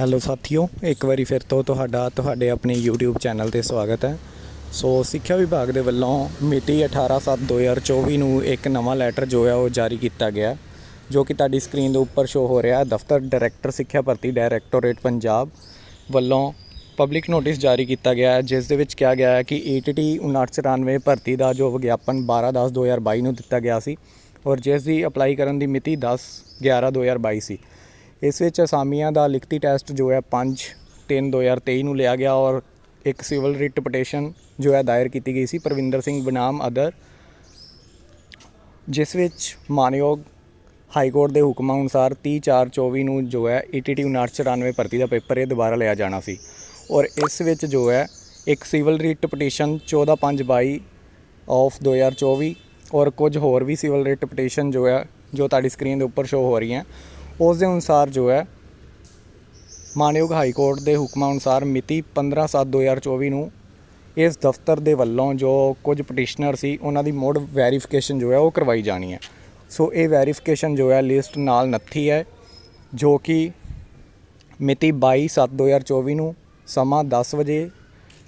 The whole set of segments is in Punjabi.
ਹੈਲੋ ਸਾਥੀਓ, ਇੱਕ ਵਾਰੀ ਫਿਰ ਤੋਂ ਤੁਹਾਡਾ, ਤੁਹਾਡੇ ਆਪਣੇ YouTube ਚੈਨਲ ਤੇ ਸਵਾਗਤ ਹੈ। ਸੋ ਸਿੱਖਿਆ ਵਿਭਾਗ ਦੇ ਵੱਲੋਂ ਮਿਤੀ 18/7/2024 ਨੂੰ ਇੱਕ ਨਵਾਂ ਲੈਟਰ ਜੋ ਹੈ ਉਹ ਜਾਰੀ ਕੀਤਾ ਗਿਆ, ਜੋ ਕਿ ਤੁਹਾਡੀ ਸਕਰੀਨ ਦੇ ਉੱਪਰ ਸ਼ੋ ਹੋ ਰਿਹਾ ਦਫ਼ਤਰ ਡਾਇਰੈਕਟਰ ਸਿੱਖਿਆ ਭਰਤੀ ਡਾਇਰੈਕਟੋਰੇਟ ਪੰਜਾਬ ਵੱਲੋਂ ਪਬਲਿਕ ਨੋਟਿਸ ਜਾਰੀ ਕੀਤਾ ਗਿਆ ਹੈ, ਜਿਸ ਦੇ ਵਿੱਚ ਕਿਹਾ ਗਿਆ ਹੈ ਕਿ E ETT 5994 ਭਰਤੀ ਦਾ ਜੋ ਵਿਗਿਆਪਨ 12/10/2022 ਨੂੰ ਦਿੱਤਾ ਗਿਆ ਸੀ ਔਰ ਜਿਸ ਦੀ ਅਪਲਾਈ ਕਰਨ ਦੀ ਮਿਤੀ 10/11/2022 ਸੀ। ਇਸ ਵਿੱਚ ਅਸਾਮੀਆਂ ਦਾ ਲਿਖਤੀ ਟੈਸਟ ਜੋ ਹੈ 5 3 2023 ਨੂੰ ਲਿਆ ਗਿਆ ਔਰ ਇੱਕ ਸਿਵਲ ਰਿਟ ਪਟੀਸ਼ਨ ਜੋ ਹੈ ਦਾਇਰ ਕੀਤੀ ਗਈ ਸੀ, ਪ੍ਰਵਿੰਦਰ ਸਿੰਘ ਬਨਾਮ ਅਦਰ, ਜਿਸ ਵਿੱਚ ਮਾਨਯੋਗ ਹਾਈ ਕੋਰਟ ਦੇ ਹੁਕਮਾਂ ਅਨੁਸਾਰ 30/4/24 ਨੂੰ ਜੋ ਹੈ E ETT 5994 ਭਰਤੀ ਦਾ ਪੇਪਰ ਇਹ ਦੁਬਾਰਾ ਲਿਆ ਜਾਣਾ ਸੀ ਔਰ ਇਸ ਵਿੱਚ ਜੋ ਹੈ ਇੱਕ ਸਿਵਲ ਰਿਟ ਪਟੀਸ਼ਨ 14/5/22 ਆਫ 2024 ਔਰ ਕੁਝ ਹੋਰ ਵੀ ਸਿਵਲ ਰਿਟ ਪਟੀਸ਼ਨ ਜੋ ਹੈ ਜੋ ਤੁਹਾਡੀ ਸਕਰੀਨ ਦੇ ਉੱਪਰ ਸ਼ੋ ਹੋ ਰਹੀਆਂ। ਉਸ ਦੇ ਅਨੁਸਾਰ ਜੋ ਹੈ, ਮਾਨਯੋਗ ਹਾਈ ਕੋਰਟ ਦੇ ਹੁਕਮਾਂ ਅਨੁਸਾਰ ਮਿਤੀ 15/7/2024 ਨੂੰ ਇਸ ਦਫ਼ਤਰ ਦੇ ਵੱਲੋਂ ਜੋ ਕੁਝ ਪਟੀਸ਼ਨਰ ਸੀ, ਉਹਨਾਂ ਦੀ ਮੋਡ ਵੈਰੀਫਿਕੇਸ਼ਨ ਜੋ ਹੈ ਉਹ ਕਰਵਾਈ ਜਾਣੀ ਹੈ। ਸੋ ਇਹ ਵੈਰੀਫਿਕੇਸ਼ਨ ਜੋ ਹੈ ਲਿਸਟ ਨਾਲ ਨੱਥੀ ਹੈ, ਜੋ ਕਿ ਮਿਤੀ 22/7/2024 ਨੂੰ ਸਮਾਂ 10 ਵਜੇ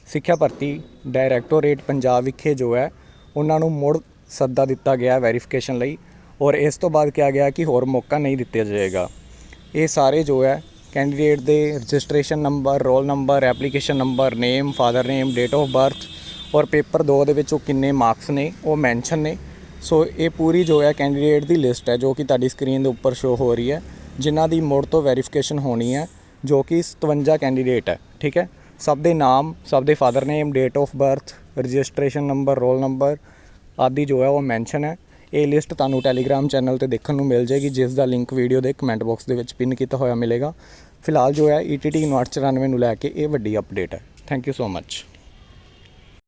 ਸਿੱਖਿਆ ਭਰਤੀ ਡਾਇਰੈਕਟੋਰੇਟ ਪੰਜਾਬ ਵਿਖੇ ਜੋ ਹੈ, ਉਹਨਾਂ ਨੂੰ ਮੁੜ ਸੱਦਾ ਦਿੱਤਾ ਗਿਆ ਵੈਰੀਫਿਕੇਸ਼ਨ ਲਈ। ਔਰ ਇਸ ਤੋਂ ਬਾਅਦ ਕਿਹਾ ਗਿਆ ਕਿ ਹੋਰ ਮੌਕਾ ਨਹੀਂ ਦਿੱਤਾ ਜਾਏਗਾ। ਇਹ ਸਾਰੇ ਜੋ ਹੈ ਕੈਂਡੀਡੇਟ ਦੇ registration number roll number application number name father name date of birth ਔਰ ਪੇਪਰ 2 ਦੇ ਵਿੱਚ ਉਹ ਕਿੰਨੇ ਮਾਰਕਸ ਨੇ, ਉਹ ਮੈਂਸ਼ਨ ਨੇ। ਸੋ ਇਹ ਪੂਰੀ ਜੋ ਹੈ ਕੈਂਡੀਡੇਟ ਦੀ ਲਿਸਟ ਹੈ, ਜੋ ਕਿ ਤੁਹਾਡੀ ਸਕਰੀਨ ਦੇ ਉੱਪਰ ਸ਼ੋ ਹੋ ਰਹੀ ਹੈ, ਜਿਨ੍ਹਾਂ ਦੀ ਮੋੜ ਤੋਂ ਵੈਰੀਫਿਕੇਸ਼ਨ ਹੋਣੀ ਹੈ, ਜੋ ਕਿ 57 ਕੈਂਡੀਡੇਟ ਹੈ, ਠੀਕ ਹੈ? ਸਭ ਦੇ ਨਾਮ, ਸਭ ਦੇ father name date of birth registration number roll number ਆਦਿ ਜੋ ਹੈ ਉਹ ਮੈਂਸ਼ਨ ਹੈ। ਇਹ ਲਿਸਟ ਤੁਹਾਨੂੰ ਟੈਲੀਗ੍ਰਾਮ ਚੈਨਲ ਤੇ ਦੇਖਣ ਨੂੰ ਮਿਲ ਜਾਏਗੀ, ਜਿਸ ਦਾ ਲਿੰਕ ਵੀਡੀਓ ਦੇ ਕਮੈਂਟ ਬਾਕਸ ਦੇ ਵਿੱਚ ਪਿਨ ਕੀਤਾ ਹੋਇਆ ਮਿਲੇਗਾ। ਫਿਲਹਾਲ ਜੋ ਹੈ E ETT 994 ਨੂੰ ਲੈ ਕੇ ਇਹ ਵੱਡੀ ਅਪਡੇਟ ਹੈ। Thank you so much